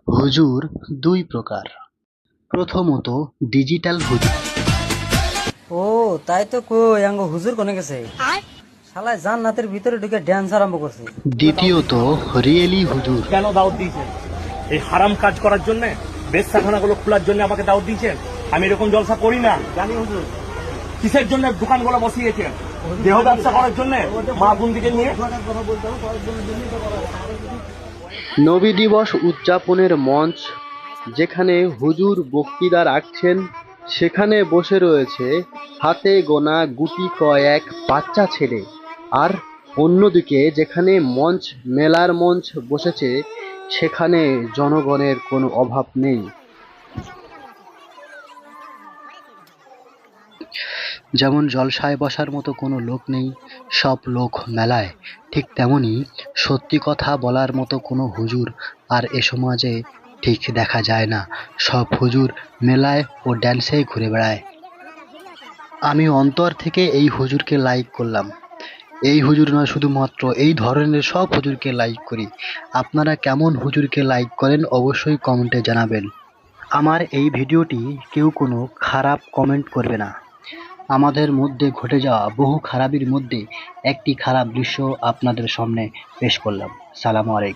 হুজুর দুই প্রকার। প্রথমত ডিজিটাল হুজুর। ও তাই তো কই আঙ্গ হুজুর কোনে গেছে? শালায় জান্নাতের ভিতরে ঢুকে ড্যান্স আরম্ভ করছে। দ্বিতীয়ত রিয়েলি হুজুর। কেন দাওয়াত দিয়েছেন? এই হারাম কাজ করার জন্য বেশখানাগুলো খোলার জন্য আমাকে দাওয়াত দিয়েছেন? আমি এরকম জলসা করি না। জানি হুজুর। কিসের জন্য দোকানগুলো বসিয়েছেন? দেহ ব্যবসা করার জন্য? মা বন্দিকে নিয়ে? নবী দিবস উদযাপনের মঞ্চ, যেখানে হুজুর বক্তৃতা রাখছেন, সেখানে বসে রয়েছে হাতে গোনা গুটি কয়েক বাচ্চা ছেলে। আর অন্যদিকে যেখানে মঞ্চ, মেলার মঞ্চ বসেছে, সেখানে জনগণের কোনো অভাব নেই। যেমন জলসায় বসার মতো কোনো লোক নেই, সব লোক মেলায়। ঠিক তেমনি সত্যি কথা বলার মতো কোনো হুজুর আর এ সমাজে ঠিক দেখা যায় না। সব হুজুর মেলায় ও ড্যান্সেই ঘুরে বেড়ায়। আমি অন্তর থেকে এই হুজুরকে লাইক করলাম। এই হুজুর নয় শুধুমাত্র, এই ধরনের সব হুজুরকে লাইক করি। আপনারা কেমন হুজুরকে লাইক করেন অবশ্যই কমেন্টে জানাবেন। আমার এই ভিডিওটি কেউ কোনো খারাপ কমেন্ট করবে না। আমাদের মধ্যে ঘটে যাওয়া বহু খারাপের মধ্যে একটি খারাপ দৃশ্য আপনাদের সামনে পেশ করলাম। সালাম আলাইকুম।